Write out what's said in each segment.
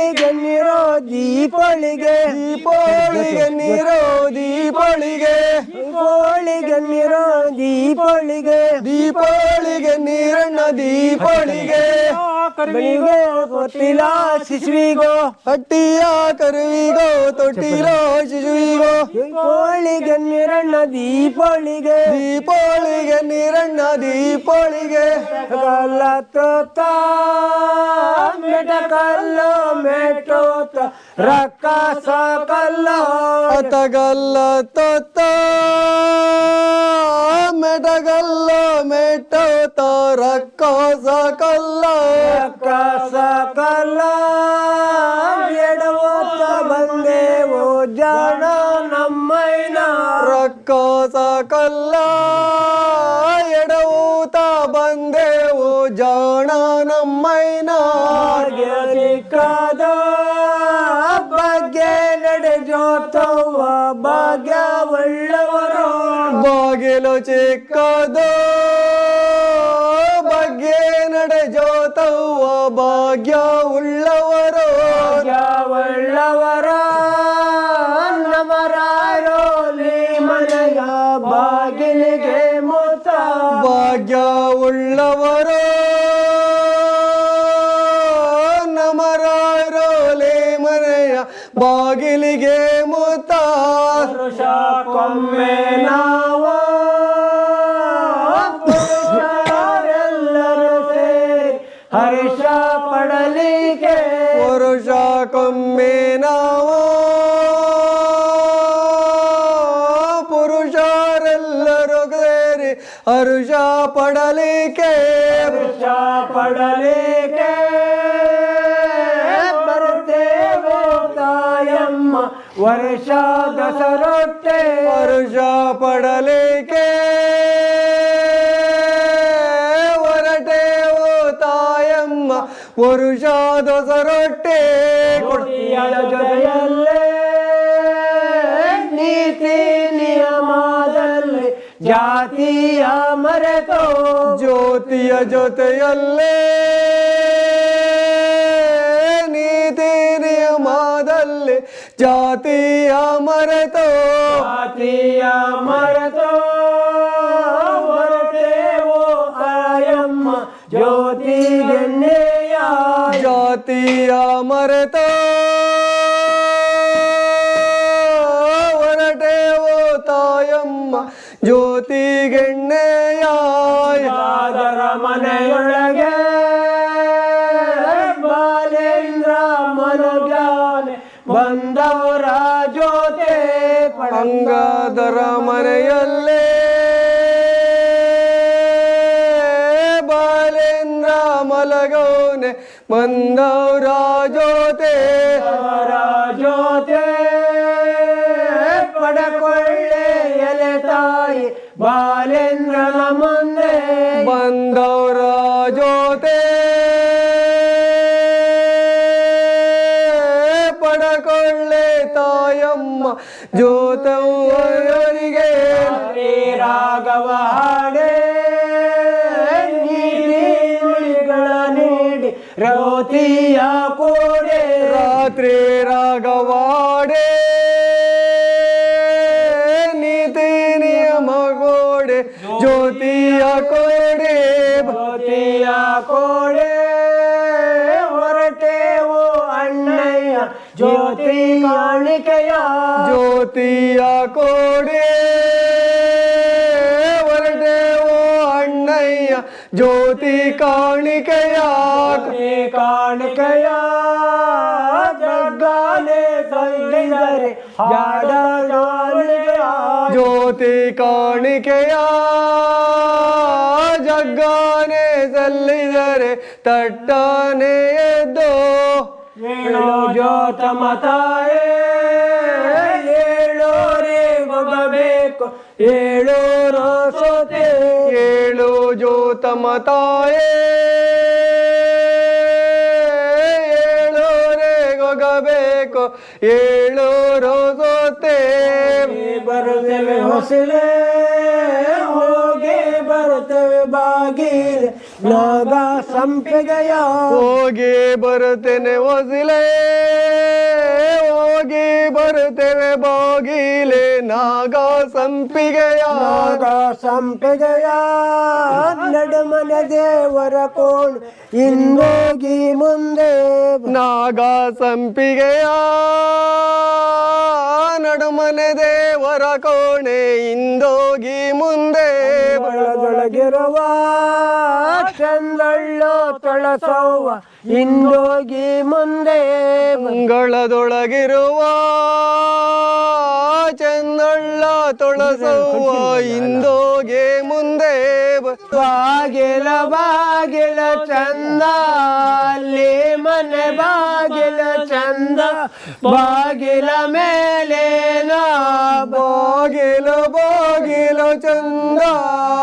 ದೀಪೋಳಿಗೆ ನೀರೋ ದೀಪಳಿಗೆ ದೀಪಳಿಗೆ ನಿರೋ ದೀಪಳಿಗೆ ದೀಪೋಳಿಗೆ ನೀರೋ ದೀಪಳಿಗೆ ದೀಪಳಿಗೆ ನೀರಣ್ಣ ದೀಪಳಿಗೆ ಬೆಳಿಗ್ಗೆ ಗೊತ್ತಿಲ್ಲ ಶಿಶುವಿಗೋ, ಹಟ್ಟಿಯ ಕರುವಿಗೋ, ತೊಟ್ಟಿಲೋ ಶಿಶುವಿಗೋ. ದೀಪೋಳಿಗೆ ನೀರಣ್ಣ ದೀಪೋಳಿಗೆ ದೀಪಾವಳಿಗೆ ನೀರಣ್ಣ ದೀಪಾವಳಿಗೆ. ಕಲ್ಲ ತೋತ ಮೆಟ ಕಲ್ಲೋ ಮೆಟೋತ ರಕ್ಕ ಸಲ್ಲ ತಗಲ್ಲ ತೋತ ಮೆಟ ಮೆಟಗಲ್ಲ ಮೆಟೋತ ರಕ್ಕ ಸಕಲ್ಲ. ರಕ್ಕ ಸಕಲ್ಲ. ನಮ್ಮೈನ ಚಿಕ್ಕದ ಭಾಗ್ಯ ನಡೆಜೋತವ್ವ ಭಾಗ್ಯ ಒಳ್ಳವರು. ಬಾಗಿಲು ಚಿಕ್ಕದು ಬಗ್ಗೆ ನಡೆ ಜೋತವ್ವ ಭಾಗ್ಯ ಉಳ್ಳವರು ಪಡಲಿಕ್ಕೆ ವೃಷ ಪಡಲೇಕೆ? ಬರ್ತೇವೋ ತಾಯಮ್ಮ ವರ್ಷ ದಸರೊಟ್ಟೆ ವರ್ಷ ಪಡಲೇಕೆ? ಹೊರಟೇವು ತಾಯಮ್ಮ ವರುಷ ದೊಸರೊಟ್ಟೆ ಕೊಡ್ತೀಯ ಜೊತೆಯಲ್ಲೇ ನೀತಿ ಜಾತಿಯ ಮರೆತೋ ಜ್ಯೋತಿಯ ಜೊತೆಯಲ್ಲೇ ನೀತಿ ನಿಯಮದಲ್ಲಿ ಜಾತಿಯ ಮರೆತು ಜಾತಿಯ ಮರೆತೋ ಜ್ಯೋತಿಗೆಣ್ಣೆಯ ಯಾದರ ಮನೆಯೊಳಗೆ ಬಾಲೇಂದ್ರ ಮನಗಾನೆ ಬಂದವರ ಜೋತೆ ಪಡಂಗಾದರ ಮನೆಯಲ್ಲೇ ಬಾಲೇಂದ್ರ ಮಲಗೌನೆ ಬಂದವರ ಜೋತೆ ಜೋತೆ ಬಂದವರ ಜೊತೆ ಪಡಕೊಳ್ಳೆ ತಾಯಮ್ಮ ಜೋತವರಿಗೆ ರಾಘವ ಹಾಡೆ ನೀಡಿ ರೌತಿಯ ಕೋಡೆ ರಾತ್ರಿ ರಾಗವಾಡೆ ಅಣ್ಣಯ್ಯ ಜ್ಯೋತಿ ಕಾಣಿಕೆಯ ಜ್ಯೋತಿ ಕಾಣಿಕೆಯ ಜಗ್ಗಾಲೆ ಸಲ್ಲಿದರೆ ಜಾಡ ಜಾಲಿಗೆಯ ಜ್ಯೋತಿ ಕಾಣಿಕೆಯ ಜಗ್ಗಾನೆ ಸಲ್ಲಿದರೆ ತಟ್ಟನೆ ಎದ್ದು ಏಳು ಜೋತ ಮತಾಯೇ ಏಳೋರೆ ಹೋಗಬೇಕು ಏಳೂರು ಸೋತೆ ತಾಯೇ ಏಳೋರೆಗೊಗಬೇಕು ಏಳು ರೋಸೋತೆ ಬರುತ್ತೇವೆ ಹೊಸಲೇ ಹೋಗಿ ಬರುತ್ತೇವೆ ಬಾಗಿಲು. ನಾಗ ಸಂಪಿಗೆಯ ಹೋಗಿ ಬರುತ್ತೇನೆ ಹೊಸಿಲೆ. ಹೋಗಿ ಬರುತ್ತೇವೆ ಬಾಗಿಲೆ ನಾಗ ಸಂಪಿಗೆಯ. ನಾಗ ಸಂಪಿಗೆಯ ನಡುಮನ ದೇವರ ಕೋಣ್ ಇಂದೋಗಿ ಮುಂದೆ. ನಾಗ ಸಂಪಿಗೆಯ ನಡುಮನೆ ದೇವರ ಕೋಣೆ ಇಂದೋಗಿ ಮುಂದೆ. ಬಳದೊಳಗಿರುವ ಚಂದಳ್ಳ ತೊಳಸವ್ವ ಇಂದೋಗಿ ಮುಂದೆ ಮಂಗಳದೊಳಗಿರುವ ಚಂದಳ್ಳ ತೊಳಸವ್ವ ಇಂದೋಗೆ ಮುಂದೆ ಬಾಗಿಲ ಬಾಗಿಲ ಚಂದ ಅಲ್ಲಿ ಮನೆ ಬಾಗಿಲ ಚಂದ ಬಾಗಿಲ ಮೇಲೆ ನಾ ಬಾಗಿಲು ಬಾಗಿಲು ಚಂದಾಲೆ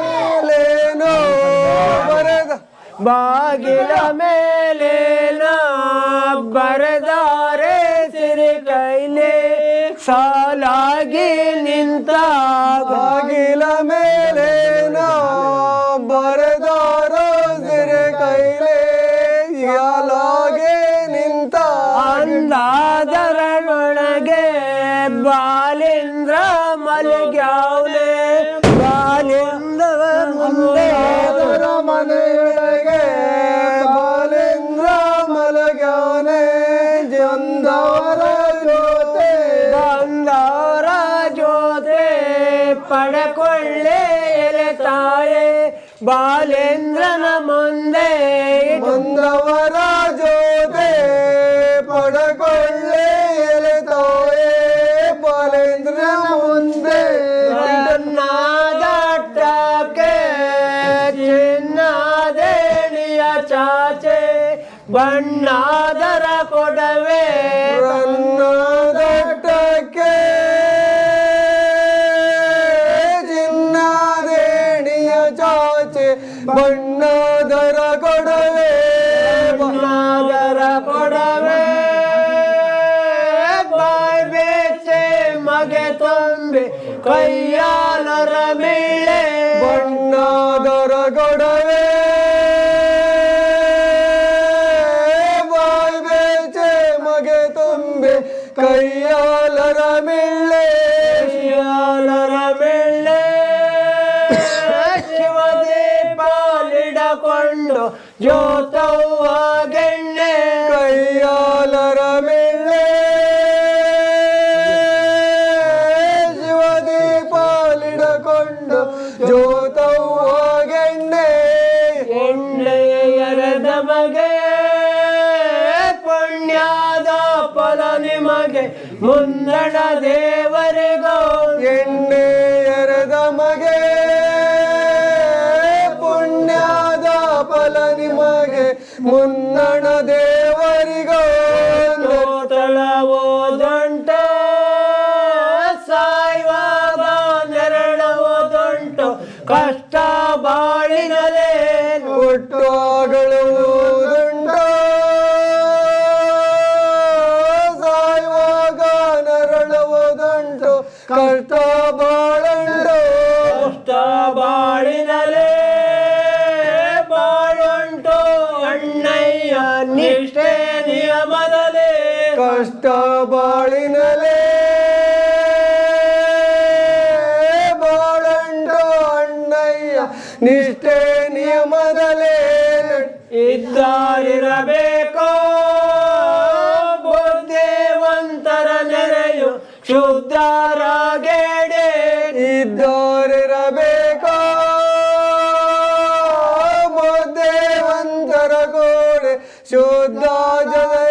ಮೇಲೇನೋ ಬರೆದ ಬಾಗಿಲ ಮೇಲೆ ಬರೆದಾರೆ ಸಿರಿ ಕೈಲೆ. ಸಾಲಾಗಿ ನಿಂತ ಬಾಗಿಲ ಮೇಲೆ ನಾ ಬರೆದಾರ ಸಿರೆ ಕೈಲೇ. ಸಾಲಾಗಿ ನಿಂತ ಅಂದಾದರೊಳಗೆ ಬಾಲೇಂದ್ರ ಮಲಗ್ಯಾವನೆ ಬಾಲೇಂದ್ರನ ಮುಂದೆ ಬಂದವರ ಜೊತೆ ಪಡಕೊಳ್ಳೆ ಎಲೆ ತಾಯೇ ಬಾಲೇಂದ್ರ ಮುಂದೆ ದಾಟಕ್ಕೆ ಚಿನ್ನದೇಣಿಯ ಚಾಚೆ ಬಣ್ಣಾದರ ಕೊಡವೆ ರನ್ನದಟ್ಟಕ್ಕೆ ಮಗೆ ತುಂಬಿ ಕೈಯಾಲರ ಮೀಳೆ ಬಣ್ಣದರ ಗೊಡವೆ. ಬಾಯ್ ಬೇಚೆ ಮಗೆ ತುಂಬೆ ಕೈಯಾಲರ ಮಿಳ್ಳೆ ಶಿಯಾಲರ ಮೆಳ್ಳೆ ಶಿವದೇ ಪಾಲಿಡಕೊಂಡು ಗೆಣ್ಣೆ പൊന്നണ ಕಷ್ಟ ಬಾಳುಂಟು ಕಷ್ಟ ಬಾಳಿನಲೇ ಬಾಳುಂಟು ಅಣ್ಣಯ್ಯ ನಿಷ್ಠೆ ನಿಯಮದಲೇ. ಕಷ್ಟ ಬಾಳಿನಲೇ ಬಾಳುಂಟು ಅಣ್ಣಯ್ಯ ನಿಷ್ಠೆ ನಿಯಮದಲೇ. ಇದ್ದಾರಿರಬೇಕು ശുദ്ധോജന